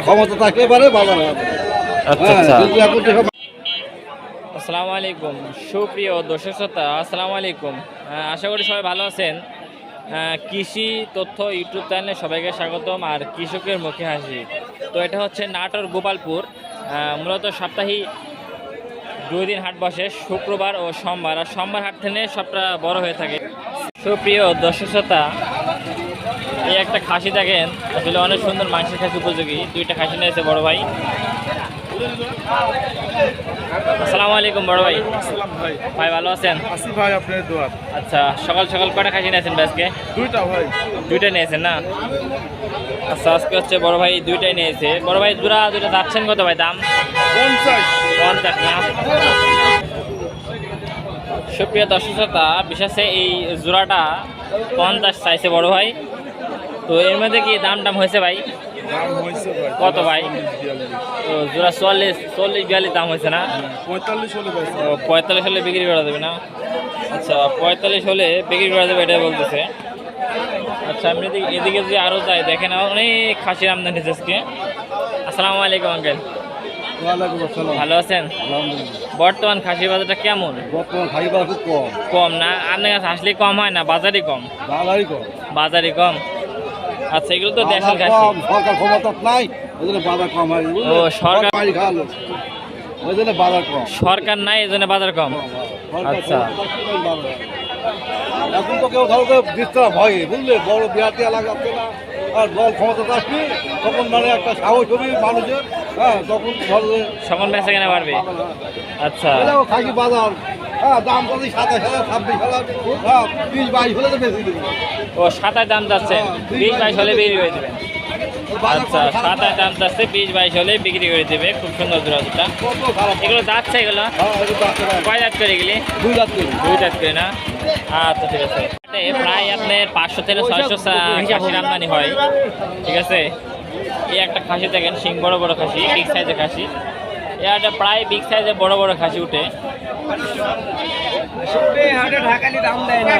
ক্ষমতা পারে বাজার আচ্ছা হ্যাঁ, আচ্ছা। আসসালামু আলাইকুম সুপ্রিয় দর্শক শ্রোতা আসসালামু আলাইকুম। আশা করি সবাই ভালো আছেন। কৃষি তথ্য ইউটিউব চ্যানেলে সবাইকে স্বাগতম আর কৃষকের মুখে হাসি। তো এটা হচ্ছে নাটোর গোপালপুর। আহ, মূলত সাপ্তাহিক দুই দিন হাট বসে শুক্রবার ও সোমবার। আর সোমবার হাট থেকে সবটা বড় হয়ে থাকে। সুপ্রিয় দর্শক শ্রোতা এই একটা খাসি দেখেন। আসলে অনেক সুন্দর মাংসের খাসি উপযোগী। দুইটা খাসি নিয়েছে বড় ভাই। আসসালামু আলাইকুম বড় ভাই। ভাই। ভাই ভালো আছেন? আসি ভাই আপনার দোয়ার আচ্ছা সকাল সকাল কটা খাসি নিয়েছেন আজকে দুইটা ভাই। দুইটাই নিয়েছেন না? আচ্ছা আজকে হচ্ছে বড় ভাই দুইটাই নিয়েছে বড় ভাই দুরা দুইটা যাচ্ছেন কত ভাই দাম? পঞ্চাশ। পঞ্চাশ না? সুপ্রিয় দর্শক শ্রোতা বিশেষে এই জোড়াটা পঞ্চাশ চাইছে বড় ভাই। তো এর মধ্যে কি দাম টাম হয়েছে ভাই কত ভাই? তো জোড়া চল্লিশ চল্লিশ বিয়াল্লিশ দাম হয়েছে না? পঁয়তাল্লিশ হলে পঁয়তাল্লিশ হলে বিক্রি করা দেবে না? আচ্ছা পঁয়তাল্লিশ হলে বিক্রি করা যাবে এটাই বলতেছে। আচ্ছা আমি এদিকে যদি আরও যাই দেখেন অনেক খাসির আমদানি আজকে। আসসালামু আলাইকুম আঙ্কেল। ভালো আছেন? বর্তমান খাসির বাজারটা কেমন? বর্তমান কম। কম না? আপনার কাছে আসলে কম হয় না? বাজারই কম? বাজারই কম। বাজারই কম? আচ্ছা এগুলো তো দেশের খাসি কম সরকার ক্ষমতা নাই ওই জন্য বাজার কম হয়। ও, সরকার- ওই জন্য বাজার কম। সরকার নাই এই জন্য বাজার কম। আচ্ছা। এখন তো কেউ ধরো না ভয়ে বুঝলে? বড় দিয়ে লাগাচ্ছে না আর দল ক্ষমতা থাকবে তখন মানে একটা সাহস হবে মানুষের হ্যাঁ তখন ধরো সকল বেচা কেনা পারবে আচ্ছা। খাকি বাজার। হ্যাঁ দাম যদি সাতাশ হাজার ছাব্বিশ হাজার হ্যাঁ বিশ বাইশ হলে তো বেশি দেবে ও সাতাশ দাম যাচ্ছে বিশ বাইশ হলে বিক্রি করে দেবে আচ্ছা সাতাশ দাম যাচ্ছে বিশ বাইশ হলে বিক্রি করে দেবে খুব সুন্দর জোড়া দুটা এগুলো যাচ্ছে এগুলো? হ্যাঁ এটা। কয় দাঁত করে গেলি দুই লাখ করে। দুই দাঁত করে না? আচ্ছা ঠিক আছে। প্রায় আপনার পাঁচশো থেকে ছয়শো খাসির আমদানি হয়। ঠিক আছে? এই একটা খাসি দেখেন শিং বড় বড় খাসি বিগ সাইজের খাসি। এ একটা প্রায় বিগ সাইজের বড় বড় খাসি উঠে। না।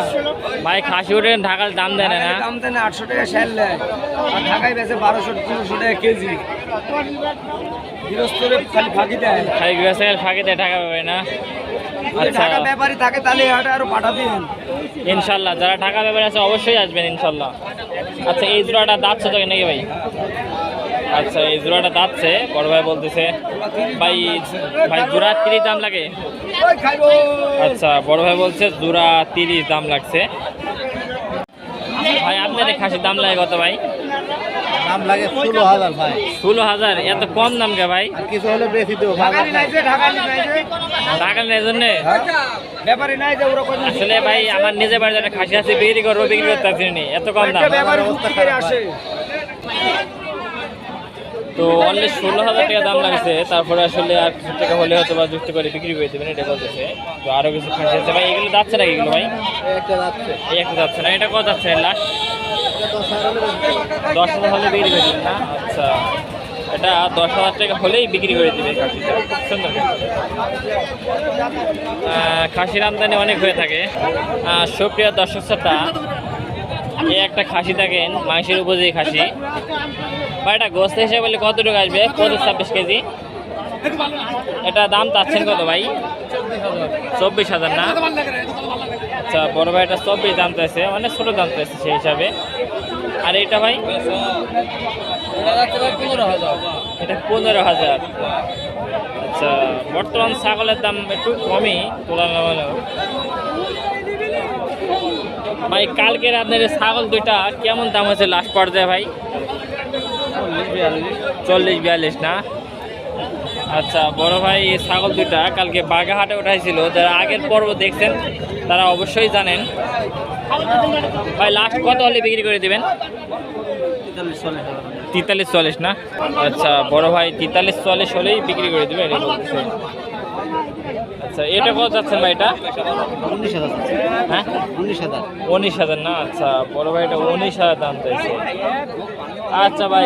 ভাই খাসি উঠে ঢাকার দাম দেয় না না? দাম দেয় না আটশো টাকা দেয়। আর ঢাকায় বেচে বারোশো তিনশো টাকা কেজি। গৃহস্থরে খালি ফাঁকি দেয়। খালি ফাঁকে দেয় ঢাকা পাবে না। আচ্ছা। ঢাকা ব্যাপারী থাকে তাহলে হাটে আরও পাঠা দিন ইনশাল্লাহ যারা ঢাকা ব্যাপারে আছে অবশ্যই আসবেন ইনশাল্লাহ। আচ্ছা এই জোড়াটা দাঁতছে তো নাকি ভাই? আচ্ছা এই জোড়াটা দাঁতছে বড় ভাই বলতেছে ভাই ভাই জোড়া তিরিশ দাম লাগে? আচ্ছা বড় ভাই বলছে জোড়া তিরিশ দাম লাগছে। ভাই আপনার এই খাসির দাম লাগে কত ভাই? দাম লাগে ষোলো হাজার ভাই। ষোলো হাজার এত কম দাম কে ভাই? কিছু হলে বেশি দেবো ঢাকালি নাই যে ঢাকালি নাই যে। টাকা নেই জন্যে? ব্যাপারী নাই যে ওরা কোনো আসলে ভাই আমার নিজের বাড়িতে একটা খাসি আছে বিক্রি করব বিক্রি করতে পারছি এত কম দাম ব্যাপারী যুক্তি করে আসে তো অনলি ষোলো হাজার টাকা দাম লাগছে তারপরে আসলে আর কিছু টাকা হলে হয়তো বা যুক্ত করে বিক্রি করে দেবেন এটা বলতেছে। তো আরও কিছু খাসি আছে। ভাই এগুলো যাচ্ছে নাকি এগুলো ভাই? একটা যাচ্ছে। এই একটা যাচ্ছে না এটা কত যাচ্ছে? লাস্ট দশ হাজার হলে বিক্রি করে দেবেন না? আচ্ছা। এটা দশ হাজার টাকা হলেই বিক্রি করে দেবে খাসিটা। খুব সুন্দর খাসির আমদানি অনেক হয়ে থাকে। সুপ্রিয় দর্শক শ্রোতা এই একটা খাসি থাকেন, মাংসের উপযোগী খাসি। বা এটা গোস্ত হিসেবে বলে কত টাকা আসবে? পঁচিশ, ছাব্বিশ কেজি। এটা দাম চাচ্ছেন কত ভাই? চব্বিশ হাজার না? আচ্ছা বড় ভাই, এটা চব্বিশ দাম চাইছে অনেক ছোট দাম চাইছে সেই হিসাবে। আর এটা ভাই? এটা পনেরো হাজার। আচ্ছা বর্তমান ছাগলের দাম একটু কমই, তুলনামূলক। ভাই কালকের আপনার ছাগল দুইটা কেমন দাম হয়েছে লাস্ট পর্যায়ে ভাই? চল্লিশ বিয়াল্লিশ না? আচ্ছা বড় ভাই, ছাগল দুইটা কালকে বাগাহাটে উঠাইছিল। যারা আগের পর্ব দেখছেন, তারা অবশ্যই জানেন। ভাই লাস্ট কত হলে বিক্রি করে দেবেন? তেতাল্লিশ চল্লিশ না? আচ্ছা বড় ভাই, তেতাল্লিশ চল্লিশ হলেই বিক্রি করে দেবেন। আচ্ছা এটা কত যাচ্ছেন ভাই এটা? উনিশ হাজার হ্যাঁ? উনিশ হাজার। উনিশ হাজার না? আচ্ছা বড় ভাই এটা উনিশ হাজার দাম চাইছে। আচ্ছা ভাই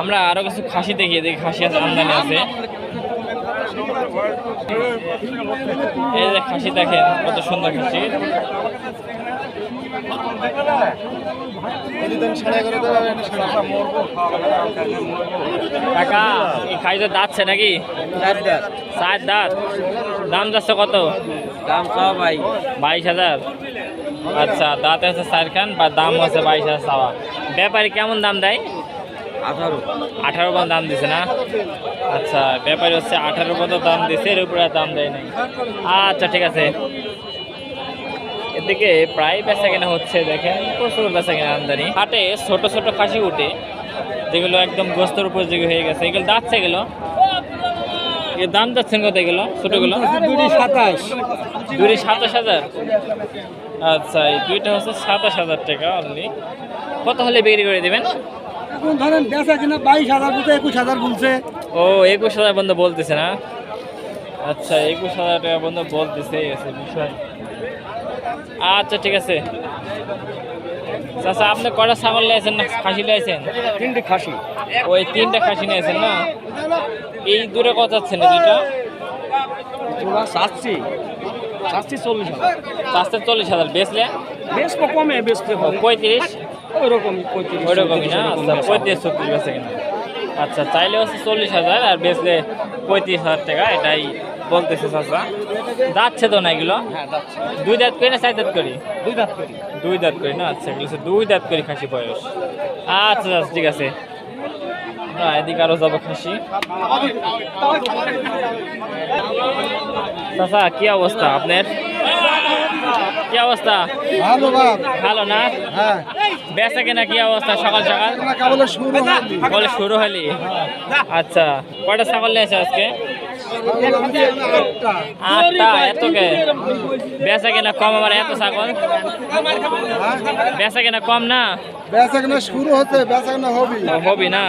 আমরা আরও কিছু খাসি দেখিয়ে দেখি খাসি আছে আমদানি আছে। এই যে খাসি দেখেন, কত সুন্দর খাসি। দাঁতছে নাকি? দাঁত। দাম যাচ্ছে কত? দাম খাওয়া ভাই বাইশ হাজার। আচ্ছা দাঁত আছে চার খান বা দাম আছে বাইশ হাজার চাওয়া। ব্যাপারী কেমন দাম দেয়? আঠারো। আঠারো পর্যন্ত দাম দিছে না? আচ্ছা ব্যাপারী হচ্ছে আঠারো পর্যন্ত দাম দিছে এর উপরে আর দাম দেয় নাই। আচ্ছা ঠিক আছে। এদিকে প্রায় বেচা কেনা হচ্ছে দেখেন প্রচুর বেচা কেনা আমদানি। হাটে ছোট ছোট খাসি উঠে যেগুলো একদম গোস্তর উপর যেগুলো হয়ে গেছে। এগুলো দাঁতছে এর দাম যাচ্ছেন কত এগুলো? ছোটগুলো দুটি সাতাশ। দুটি সাতাশ হাজার? আচ্ছা এই দুইটা হচ্ছে সাতাশ হাজার টাকা আপনি কত হলে বিক্রি করে দেবেন? এখন ধরেন বেচা কিনা বাইশ হাজার বলতে একুশ হাজার বলছে। ও একুশ হাজার বন্ধু বলতেছে না? আচ্ছা একুশ হাজার টাকা বন্ধু বলতেছে আছে বিষয়। আচ্ছা ঠিক আছে। চাচা আপনি কটা ছাগল নিয়েছেন না খাসি নিয়েছেন? তিনটি খাসি। ওই তিনটা খাসি নিয়েছেন না? এই দূরে কত যাচ্ছেন এই দুইটা? তোরা চাচ্ছি চাচ্ছি চল্লিশ হাজার। চারশো চল্লিশ হাজার বেচলে? বেশ কমে বেচতে হবে। পঁয়ত্রিশ? ওইরকম পঁয়ত্রিশ ওইরকমই না? আচ্ছা পঁয়ত্রিশ ছত্রিশ বেচে কিনা? আচ্ছা চাইলে হচ্ছে চল্লিশ হাজার আর বেচলে পঁয়ত্রিশ হাজার টাকা এটাই বলতেছে চাচা। যাচ্ছে তো না এগুলো? হ্যাঁ দুই দাঁত করি না চার দাঁত করি? দুই দাঁত করি। দুই দাঁত করি না? আচ্ছা এগুলো দুই দাঁত করি খাসি বয়স। আচ্ছা আচ্ছা ঠিক আছে। না এদিকে আরও যাব খাসি। চাচা কি অবস্থা আপনার? কি অবস্থা? ভালো। ভালো না? হ্যাঁ। বেচা কেনা কি অবস্থা? সকাল সকাল? বলে শুরু হলি। আচ্ছা কয়টা ছাগল নিয়েছে আজকে? আটটা এত কে? বেচা কেনা কম আমার এত ছাগল? বেচা কেনা কম না? বেচা কেনা শুরু হচ্ছে বেচা কেনা হবি। হবি না?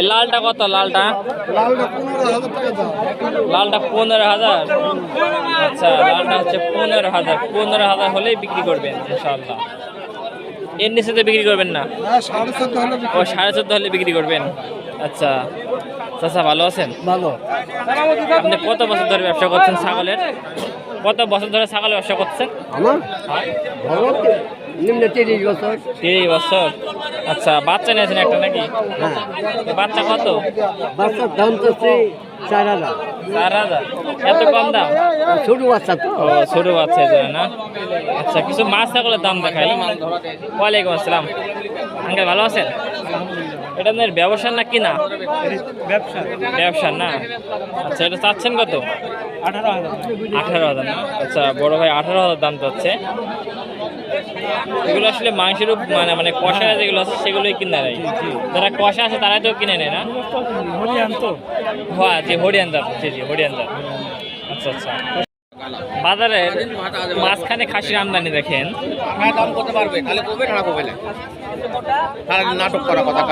এই লালটা কত লালটা? লালটা পনেরো হাজার লালটা পনেরো হাজার? আচ্ছা লালটা হচ্ছে পনেরো হাজার। পনেরো হাজার হলেই বিক্রি করবেন ইনশাল্লাহ এর নিচে তো বিক্রি করবেন না? ও সাড়ে চোদ্দ হলে বিক্রি করবেন? আচ্ছা। চাচা ভালো আছেন? ভালো। আপনি কত বছর ধরে ব্যবসা করছেন ছাগলের? কত বছর ধরে ছাগলের ব্যবসা করছেন? তিরিশ বছর। তিরিশ বছর। আচ্ছা বাচ্চা নিয়েছেন একটা নাকি? হ্যাঁ। বাচ্চা কত? বাচ্চার দাম তো চার হাজার। চার হাজার। এত কম দাম? ছোট বাচ্চা তো। ও ছোট বাচ্চা না? আচ্ছা কিছু মাছ ছাগলের দাম দেখাই। ওয়ালাইকুম আসসালাম। আঙ্কেল ভালো আছেন? এটা আপনার ব্যবসা না কিনা? ব্যবসা। ব্যবসা না? আচ্ছা এটা চাচ্ছেন কত? আঠারো হাজার। আঠারো হাজার না? আচ্ছা বড় ভাই আঠারো হাজার দাম চাচ্ছে। এগুলো আসলে মাংসের মানে মানে কষা যেগুলো আছে সেগুলোই কিনে নেয় যারা কষা আছে তারাই তো কিনে নেয় না? হরিয়ান তো। হ্যাঁ জি হরিয়ান জাত। জি জি হরিয়ান জাত। আচ্ছা আচ্ছা। বাজারে মাঝখানে খাসির আমদানি দেখেন। দাম করতে পারবে। তাহলে কমবে না। কমবে নাটক করা কথা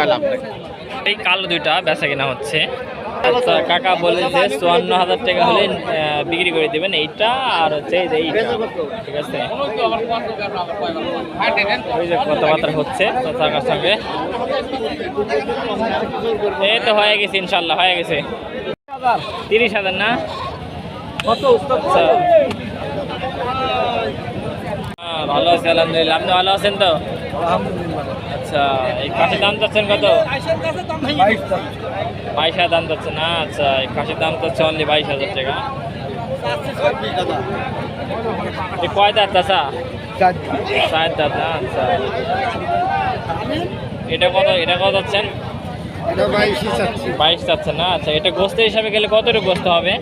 এই কালো দুইটা বেচা কেনা হচ্ছে। কাকা বলে যে চুয়ান্ন হাজার টাকা হলে বিক্রি করে দেবেন এইটা, আর হচ্ছে ঠিক আছে? ওই যে কথাবার্তা হচ্ছে চাচার সঙ্গে এই তো হয়ে গেছে ইনশাল্লাহ হয়ে গেছে। তিরিশ হাজার না? আচ্ছা। ভালো আছে, আলহামদুলিল্লাহ। আপনি ভালো আছেন তো? আচ্ছা এই কাশির দাম চাচ্ছেন কত? বাইশ হাজার দাম যাচ্ছে। না আচ্ছা খাসির দাম যাচ্ছে অনলি বাইশ হাজার টাকা। কয় দাঁত চাচা? চার দাঁত না আচ্ছা। এটা কত এটা কত যাচ্ছেন? বাইশ যাচ্ছেন না আচ্ছা। এটা গোস্ত হিসাবে গেলে কতটুকু গোস্ত হবে?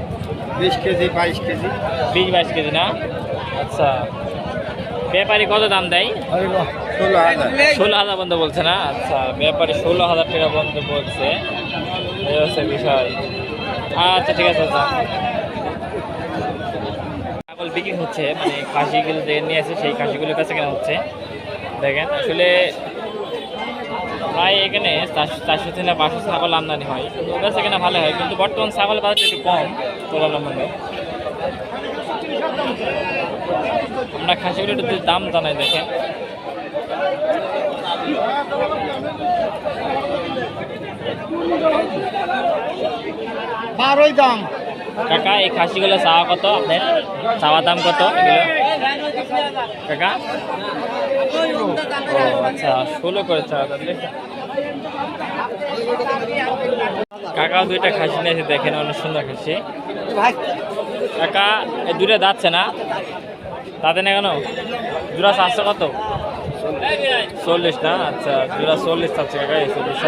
বিশ কেজি বাইশ কেজি। বিশ বাইশ কেজি না? আচ্ছা। ব্যাপারী কত দাম দেয়? ষোলো হাজার। ষোলো হাজার বন্ধ বলছে না? আচ্ছা ব্যাপারে ষোলো হাজার টাকা বন্ধ বলছে। এই হচ্ছে বিষয়। আচ্ছা ঠিক আছে আচ্ছা। ছাগল বিক্রি হচ্ছে মানে খাসিগুলো যে নিয়ে আসে, সেই খাসিগুলো কাছে কেনা হচ্ছে। দেখেন, আসলে প্রায় এখানে চারশো থেকে পাঁচশো ছাগল আমদানি হয়। কিন্তু বেচা কেনা ভালো হয়, কিন্তু বর্তমান ছাগল বাজারটা একটু কম তুলনামূলক। আমরা খাসিগুলো একটু দাম জানাই, দেখেন। বারোই দাম। কাকা এই খাসিগুলো চাওয়া কত? আপনার চাওয়া দাম কত কাকা? আচ্ছা ষোলো করে চাওয়া তাহলে কাকা দুইটা খাসি নিয়েছে দেখেন অনেক সুন্দর খাসি। কাকা এই দুইটা যাচ্ছে না? তাতে না কেন? জোড়া চারশো কত? চল্লিশ না? আচ্ছা জোড়া চল্লিশ চাচ্ছে কাকা এই চল্লিশ